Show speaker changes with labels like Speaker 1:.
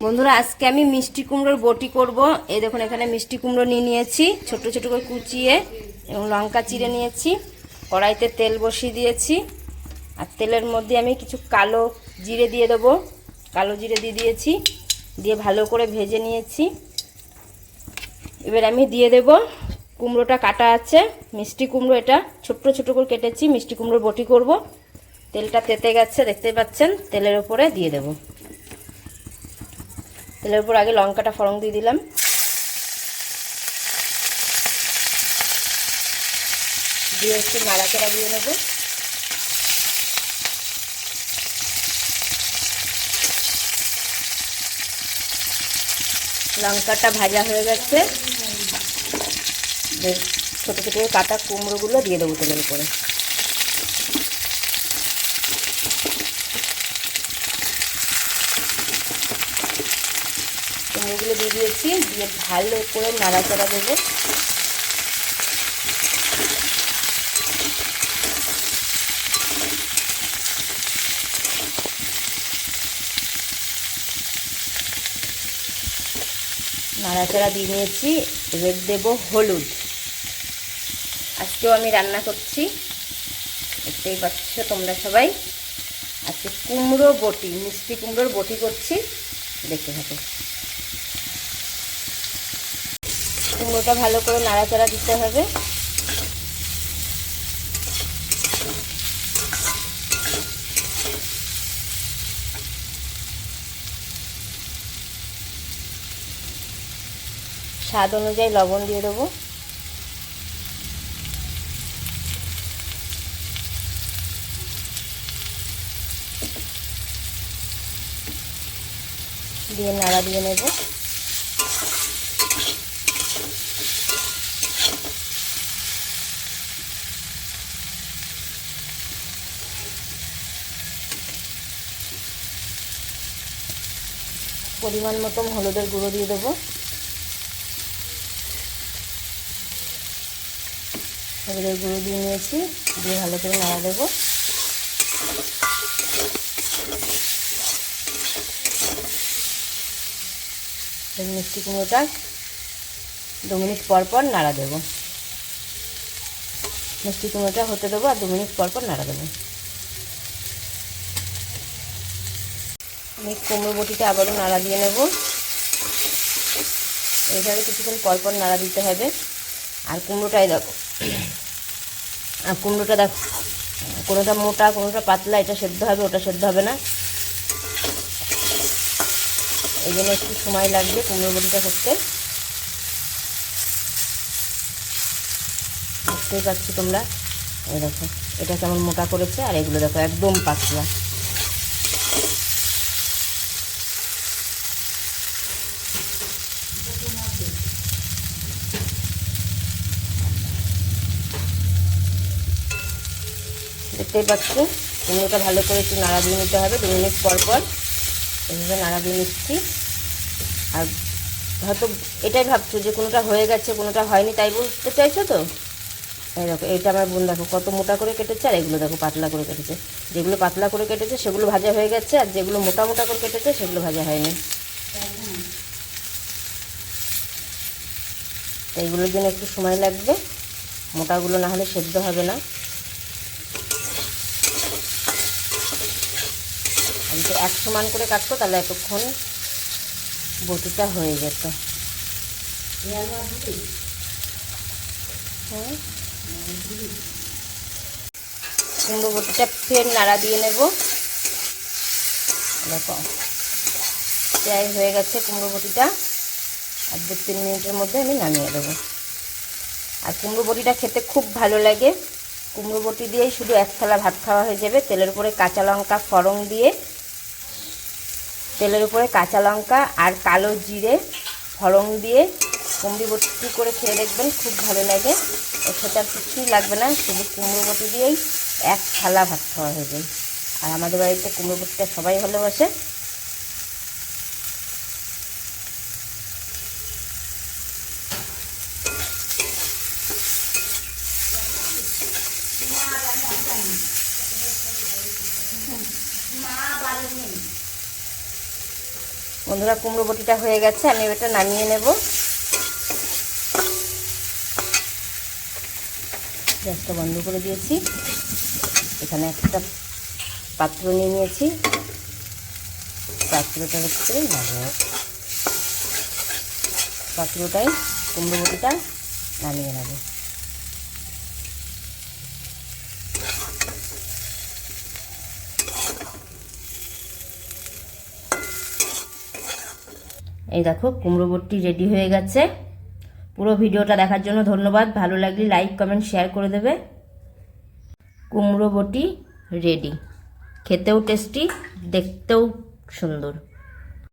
Speaker 1: বন্ধুরা, আজকে আমি মিষ্টি কুমড়োর বটি করব। এই দেখুন, এখানে মিষ্টি কুমড়ো নিয়ে নিয়েছি। ছোট ছোট করে কুচিয়ে এবং লঙ্কা চিড়ে নিয়েছি। কড়াইতে তেল বসিয়ে দিয়েছি। আর তেলের মধ্যে আমি কিছু কালো জিরে দিয়ে দেবো। কালো জিরে দিয়ে দিয়েছি। দিয়ে ভালো করে ভেজে নিয়েছি। এবার আমি দিয়ে দেব। কুমড়োটা কাটা আছে। মিষ্টি কুমড়ো এটা। ছোট্ট, ছোট করে কেটেছি। মিষ্টি কুমড়োর বটি করব। তেলটা তেতে গেছে দেখতে পাচ্ছেন। তেলের ওপরে দিয়ে দেবো। তেলের উপর আগে লঙ্কাটা ফরং দিয়ে দিলাম। দিয়ে একটু নাড়াচাড়া দিয়ে নেব। লঙ্কাটা ভাজা হয়ে গেছে। ছোটো ছোটো কাটা কুমড়োগুলো দিয়ে দেবো তেলের উপরে। কুমড়োগুলো দিয়ে দিয়েছি, দিয়ে ভালো করে নাড়াচাড়া দেবো। নাড়াচাড়া দিয়ে নিয়েছি, এবার দেবো হলুদ। আজকেও আমি রান্না করছি, দেখতেই পাচ্ছ তোমরা সবাই। আজকে কুমড়ো বটি, মিষ্টি কুমড়োর বটি করছি, দেখতে থাকো। কুমড়োটা ভালো করে নাড়াচাড়া দিতে হবে। স্বাদ অনুযায়ী লবণ দিয়ে দেবো। দিয়ে নাড়া দিয়ে নেব। পরিমাণ মতন হলুদের গুঁড়ো দিয়ে দেবো। হলুদের গুঁড়ো দিয়ে নিয়েছি, দিয়ে ভালো করে নাড়া দেবো। মিষ্টি কুমড়োটা দু মিনিট পর পর নাড়া দেবো। মিষ্টি কুমড়োটা হতে দেবো আর দু মিনিট পর পর নাড়া দেবো। আমি কুমড়ো বটিটা আবারও নাড়া দিয়ে নেব। এইভাবে কিছুক্ষণ পর পর নাড়া দিতে হবে। আর কুমড়োটাই দেখো। আর কুমড়োটা দেখো, কোনোটা মোটা, কোনোটা পাতলা, এটা সেদ্ধ হবে, ওটা সেদ্ধ হবে না। এই জন্য একটু সময় লাগবে কুমড়ো বটিটা করতে। দেখতেই পাচ্ছ তোমরা। এই দেখো, এটা কেমন মোটা করেছে, আর এগুলো দেখো একদম পাতলা। দেখতেই পাচ্ছ। কুমড়োটা ভালো করে একটু নাড়া দিয়ে নিতে হবে। দু মিনিট পর পর এইভাবে নাড়া দিয়ে নিচ্ছি। আর হয়তো এটাই ভাবছ যে কোনোটা হয়ে গেছে, কোনোটা হয়নি, তাই বলতে চাইছো তো? এই দেখো, এইটা আমার বোন দেখো, কত মোটা করে কেটেছে, আর এগুলো দেখো পাতলা করে কেটেছে। যেগুলো পাতলা করে কেটেছে, সেগুলো ভাজা হয়ে গেছে, আর যেগুলো মোটা মোটা করে কেটেছে, সেগুলো ভাজা হয়নি। এইগুলোর জন্য একটু সময় লাগবে। মোটাগুলো না হলে সেদ্ধ হবে না। আমি তো এক সমান করে কাটতো তাহলে এতক্ষণ বটিটা হয়ে যেত। কুমড়ো বটিটা ফের নাড়া দিয়ে নেব। দেখো, প্রায় হয়ে গেছে কুমড়ো বটিটা। আর দু তিন মিনিটের মধ্যে আমি নামিয়ে দেবো। আর কুমড়ো বটিটা খেতে খুব ভালো লাগে। কুমড়ো বটি দিয়েই শুধু এক থালা ভাত খাওয়া হয়ে যাবে। তেলের উপরে কাঁচা লঙ্কা ফরং দিয়ে তেলের উপরে কাঁচা লঙ্কা আর কালো জিরে ফরং দিয়ে কুমড়ি বটি করে খেয়ে দেখবেন, খুব ভালো লাগে। এর সাথে আর কিছুই লাগবে না, শুধু কুমড়ো বটি দিয়েই এক থালা ভাত খাওয়া হয়ে যায়। আর আমাদের বাড়িতে কুমড়ো বটিটা সবাই ভালোবাসে। বন্ধুরা, কুমড়ো বটিটা হয়ে গেছে, আমি এটা নামিয়ে নেব। গ্যাসটা বন্ধ করে দিয়েছি। এখানে একটা পাত্র নিয়ে নিয়েছি। পাত্রটা হচ্ছে পাত্রটাই কুমড়ো বটিটা নামিয়ে নেব। এই দেখো, কুমড়ো বটটি রেডি হয়ে গেছে। পুরো ভিডিওটা দেখার জন্য ধন্যবাদ। ভালো লাগলে লাইক কমেন্ট শেয়ার করে দেবে। কুমড়ো বটি রেডি খেতেও টেস্টি দেখতেও সুন্দর।